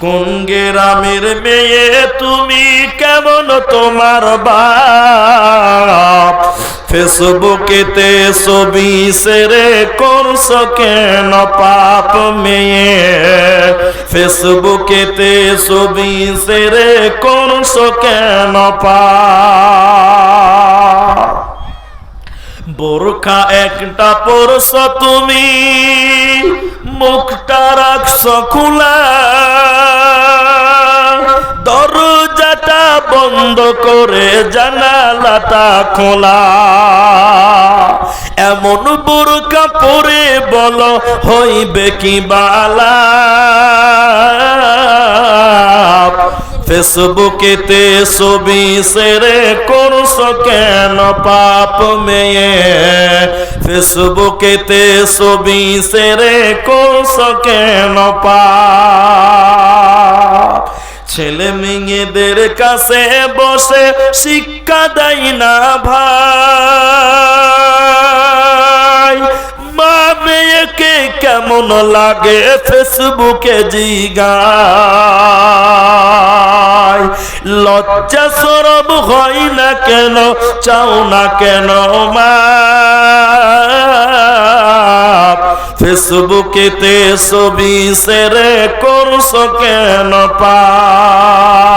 কোন গ্রামের মেয়ে, তুমি কেমন তোমার বাপ? ফেসবুকেতে ছবি সেরে করছ কেন পাপ মেয়ে? ফেসবুকেতে ছবি সেরে করছ কেন পাপ? বোরখা একটা পরশ তুমি, মুখটা রাখছ খোলা। বন্ধ করে জানালাটা খোলা। এমন বোরকা পরে বলো, হইবে কি বালা? ফেসবুকেতে ছবি সেরে করছ কেন পাপ মেয়ে? ফেসবুকেতে ছবি সেরে করছ কেন পাপ? মেয়েদের কাছে বসে শিক্ষা দেয় না ভাই। মা মেয়েকে কেমন লাগে ফেসবুকে জিগায়। লজ্জা সরব হয় না কেন, চাও না কেন মা? ফেসবুকেতে ছবি সেরে করছ কেন পাপ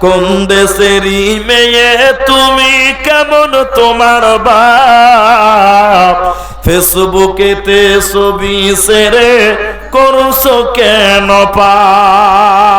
কোন দেশেরই মেয়ে তুমি কেমন তোমার বাপ? ফেসবুকেতে ছবি সেরে করছ কেন পাপ?